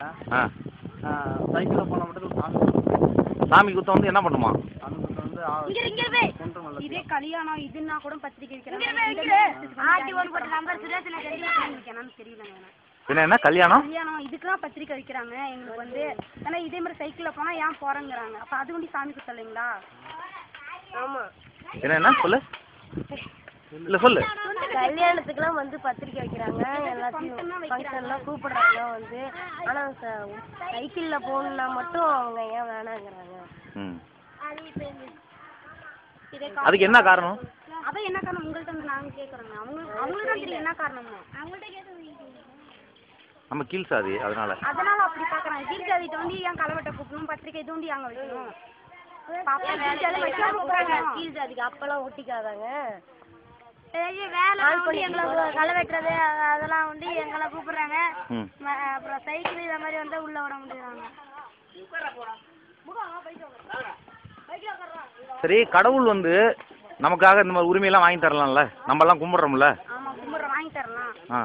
ஆ. சைக்கிளில் போனால் மட்டும் சாமி. சாமி குத்தம் வந்து என்ன பண்ணுமா. இதே கல்யாணம் இதுன்னா கூட பத்திரிக்கை எனக்கு. பின்ன என்ன கல்யாணம்? கல்யாணம் இதுக்கெல்லாம் பத்திரிக்கை வைக்கிறாங்க. எங்களுக்கு வந்து ஏன்னா இதே மாதிரி சைக்கிளில் போனால் ஏன் போகிறேங்கிறாங்க அப்போ அது வந்து சாமி குத்தலைங்களா ஆமா. என்ன என்ன சொல்லு. இல்ல சொல்லு. கல்யாணத்துக்குலாம் வந்து பத்திரிக்கை வைக்கிறாங்க. எல்லாத்தையும் ஃபங்க்ஷன்லாம் கூப்பிடுறாங்க வந்து. ஆனால் சைக்கிளில் போகணுன்னா மட்டும் அவங்க ஏன் வேணாங்கிறாங்க? அதுக்கு என்ன காரணம்? அதான் என்ன காரணம்? உங்கள்கிட்ட வந்து நாங்கள் கேட்குறோங்க அவங்க அவங்களுக்கு தான் தெரியும் என்ன காரணமோ. அவங்கள்ட்ட கேட்டு நம்ம கீழ் சாதி அதனால. அதனால அப்படி பார்க்குறாங்க கீழ்ஜாதிட்ட வந்து ஏன் களவெட்ட கூப்பிடணும்? பத்திரிக்கை தூண்டி அங்கே வைக்கணும். கீழ் ஜாதிக்கு அப்பெல்லாம் ஒட்டிக்காதாங்க? வேலை கால் பண்ணி எங்களை களை வெட்டுறது அதெல்லாம் வந்து எங்களை கூப்பிடுறாங்க. அப்புறம் சைக்கிள் இந்த மாதிரி வந்து உள்ள விட முடியுறாங்க சரி கடவுள் வந்து நமக்காக இந்த மாதிரி உரிமையெல்லாம் வாங்கி தரலாம்ல? நம்மலாம் கும்பிடுறோம்ல? ஆமாம் கும்பிட்ற வாங்கி தரலாம். ஆ.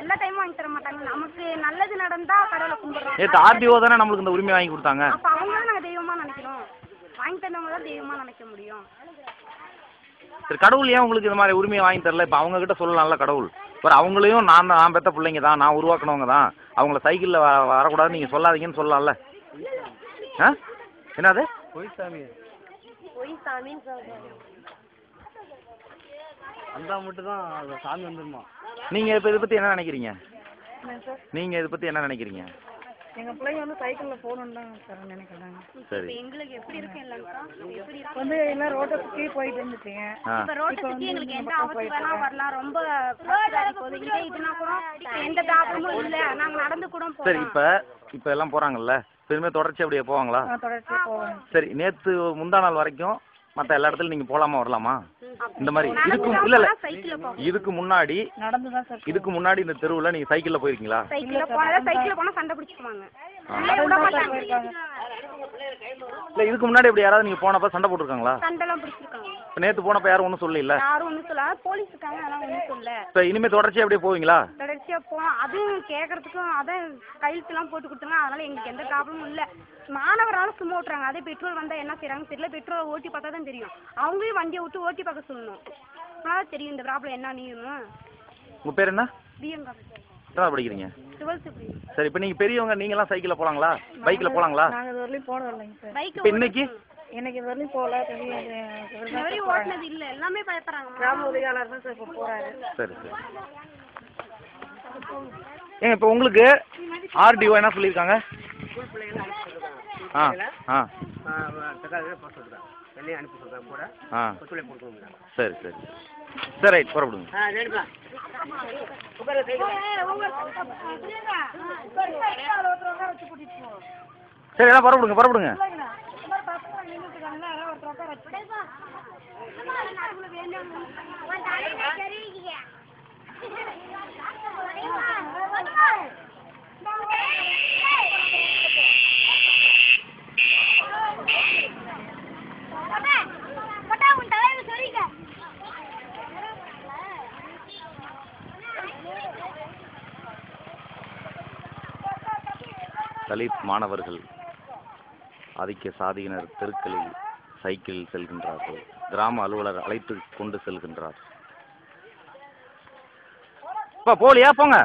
எல்லா டைமும் வாங்கி தர மாட்டாங்க. நமக்கு நல்லது நடந்தா கடவுளை கும்பிடுறோம் ஆர்டிஓ தானே நம்மளுக்கு இந்த உரிமை வாங்கி கொடுத்தாங்க? அப்போ அவங்க தான் நாங்கள் தெய்வமாக நினைக்கிறோம் வாங்கி தந்தவங்க தான் தெய்வமாக நினைக்க முடியும். சரி கடவுள் ஏன் உங்களுக்கு இந்த மாதிரி உரிமையை வாங்கி தரல? இப்போ அவங்க கிட்ட சொல்லலாம்ல கடவுள். இப்போ அவங்களையும் நான் தான் நான் பெத்த பிள்ளைங்க தான் நான் உருவாக்குனவங்க தான். அவங்கள சைக்கிளில் வ வரக்கூடாதுன்னு நீங்கள் சொல்லாதீங்கன்னு சொல்லலாம்ல. ஆ? என்னது? பொய் சாமி பொய் சாமின்னு சொல்றாங்க அந்த மட்டும் தான் சாமி வந்துருமா? நீங்கள் இப்போ இதை பற்றி என்ன நினைக்கிறீங்க? நீங்கள் இதை பற்றி என்ன நினைக்கிறீங்க? எங்கள் பிள்ளைங்க வந்து சைக்கிளில் போகணுன்னு தான் சார் நினைக்கிறாங்க. சரி. எங்களுக்கு எப்படி இருக்கு இருக்கு? வந்து எல்லாம் ரோட்டை சுற்றி போயிட்டு இருந்துச்சுங்க இப்போ ரோட்டை சுற்றி எங்களுக்கு எந்த ஆபத்து வரலாம். ரொம்ப இதுனா கூட எந்த ப்ராப்ளமும் இல்லை. நாங்கள் நடந்து கூட சரி இப்போ இப்போ எல்லாம் போகிறாங்கல்ல திரும்ப தொடர்ச்சி அப்படியே போவாங்களா? தொடர்ச்சியாக போவாங்க சரி நேற்று முந்தா நாள் வரைக்கும் மற்ற எல்லா இடத்துலையும் நீங்கள் போகலாமா வரலாமா? இந்த மாதிரி. இதுக்கு இல்லை இல்லை. இதுக்கு முன்னாடி இதுக்கு முன்னாடி இந்த தெருவில் நீங்கள் சைக்கிளில் போயிருக்கீங்களா? இல்லை இதுக்கு முன்னாடி இப்படி யாராவது நீங்கள் போனப்ப சண்டை போட்டிருக்காங்களா? நேற்று போனப்ப யாரும் ஒன்றும் சொல்லல. யாரும் ஒன்றும் சொல்ல போலீஸ் இருக்காங்க இனிமேல் தொடர்ச்சியாக அப்படியே போவீங்களா? போனோம் அதுவும் கேட்கறதுக்கும் அதான் கையெழுத்துலாம் போட்டு கொடுத்துருங்க. அதனால எங்களுக்கு எந்த ப்ராப்ளமும் இல்லை. மாணவராலும் சும்மா ஓட்டுறாங்க. அதே பெட்ரோல் வந்தால் என்ன செய்கிறாங்க தெரியல. பெட்ரோல் ஓட்டி பார்த்தா தான் தெரியும். அவங்களையும் வண்டியை விட்டு ஓட்டி பார்க்க சொல்லணும். அதனால தெரியும். இந்த ப்ராப்ளம் என்ன நீங்க உங்கள் பேர் என்ன? பிஎங்கா எத்தனை படிக்கிறீங்க? சரி இப்போ நீங்கள் பெரியவங்க நீங்களாம் சைக்கிளில் போகலாங்களா பைக்கில் போகலாங்களா நாங்கள் இது வரலையும் போனது இல்லைங்க சார். பைக் இப்போ இன்னைக்கு? எனக்கு இது வரலையும் போகல. வரையும் ஓட்டினது இல்லை. எல்லாமே பயப்படுறாங்க. கிராம உதவியாளர் தான் சார் இப்போ போகிறாரு சரி சரி. ஏங்க இப்போ உங்களுக்கு ஆர்டிஓ என்ன சொல்லியிருக்காங்க? ஆ ஆ. ஆ. சரி சரி. சரி ரைட் புறப்படுங்க ஆ சரிப்பா சரி எல்லாம் புறப்படுங்க புறப்படுங்க தலித் மாணவர்கள் ஆதிக்க சாதியினர் தெருக்களில் சைக்கிளில் செல்கின்றார்கள். கிராம அலுவலர் அழைத்து கொண்டு செல்கின்றார். இப்போ போலியா போங்க.